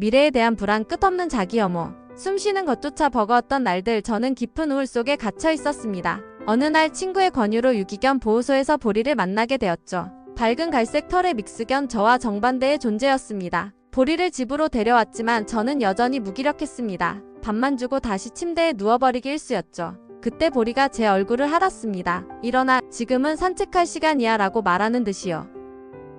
미래에 대한 불안 끝없는 자기 혐오. 숨 쉬는 것조차 버거웠던 날들 저는 깊은 우울 속에 갇혀 있었습니다. 어느 날 친구의 권유로 유기견 보호소에서 보리를 만나게 되었죠. 밝은 갈색 털의 믹스견 저와 정반대의 존재였습니다. 보리를 집으로 데려왔지만 저는 여전히 무기력했습니다. 밥만 주고 다시 침대에 누워버리기 일쑤였죠. 그때 보리가 제 얼굴을 하았습니다. 일어나 지금은 산책할 시간이야 라고 말하는 듯이요.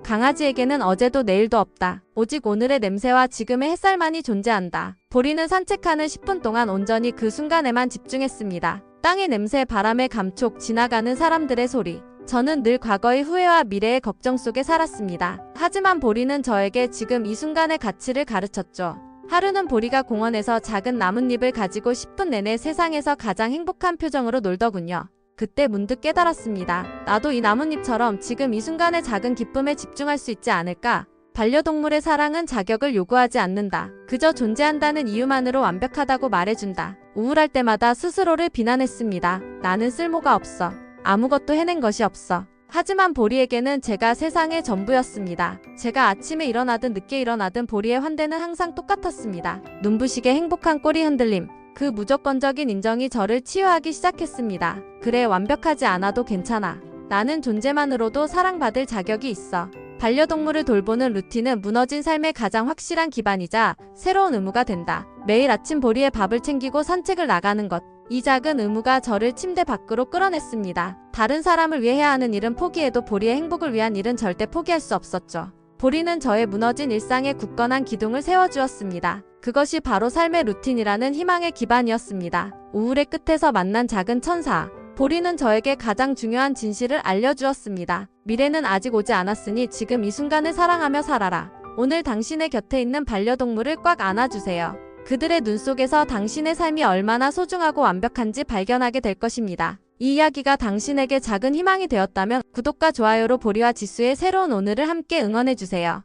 강아지에게는 어제도 내일도 없다. 오직 오늘의 냄새와 지금의 햇살만이 존재한다. 보리는 산책하는 10분 동안 온전히 그 순간에만 집중했습니다. 땅의 냄새, 바람의 감촉, 지나가는 사람들의 소리. 저는 늘 과거의 후회와 미래의 걱정 속에 살았습니다. 하지만 보리는 저에게 지금 이 순간의 가치를 가르쳤죠. 하루는 보리가 공원에서 작은 나뭇잎을 가지고 10분 내내 세상에서 가장 행복한 표정으로 놀더군요. 그때 문득 깨달았습니다. 나도 이 나뭇잎처럼 지금 이 순간의 작은 기쁨에 집중할 수 있지 않을까? 반려동물의 사랑은 자격을 요구하지 않는다. 그저 존재한다는 이유만으로 완벽하다고 말해준다. 우울할 때마다 스스로를 비난했습니다. 나는 쓸모가 없어. 아무것도 해낸 것이 없어. 하지만 보리에게는 제가 세상의 전부였습니다. 제가 아침에 일어나든 늦게 일어나든 보리의 환대는 항상 똑같았습니다. 눈부시게 행복한 꼬리 흔들림. 그 무조건적인 인정이 저를 치유하기 시작했습니다. 그래, 완벽하지 않아도 괜찮아. 나는 존재만으로도 사랑받을 자격이 있어. 반려동물을 돌보는 루틴은 무너진 삶의 가장 확실한 기반이자 새로운 의무가 된다. 매일 아침 보리의 밥을 챙기고 산책을 나가는 것. 이 작은 의무가 저를 침대 밖으로 끌어냈습니다. 다른 사람을 위해 해야 하는 일은 포기해도 보리의 행복을 위한 일은 절대 포기할 수 없었죠. 보리는 저의 무너진 일상에 굳건한 기둥을 세워주었습니다. 그것이 바로 삶의 루틴이라는 희망의 기반이었습니다. 우울의 끝에서 만난 작은 천사. 보리는 저에게 가장 중요한 진실을 알려주었습니다. 미래는 아직 오지 않았으니 지금 이 순간을 사랑하며 살아라. 오늘 당신의 곁에 있는 반려동물을 꽉 안아주세요. 그들의 눈 속에서 당신의 삶이 얼마나 소중하고 완벽한지 발견하게 될 것입니다. 이 이야기가 당신에게 작은 희망이 되었다면 구독과 좋아요로 보리와 지수의 새로운 오늘을 함께 응원해주세요.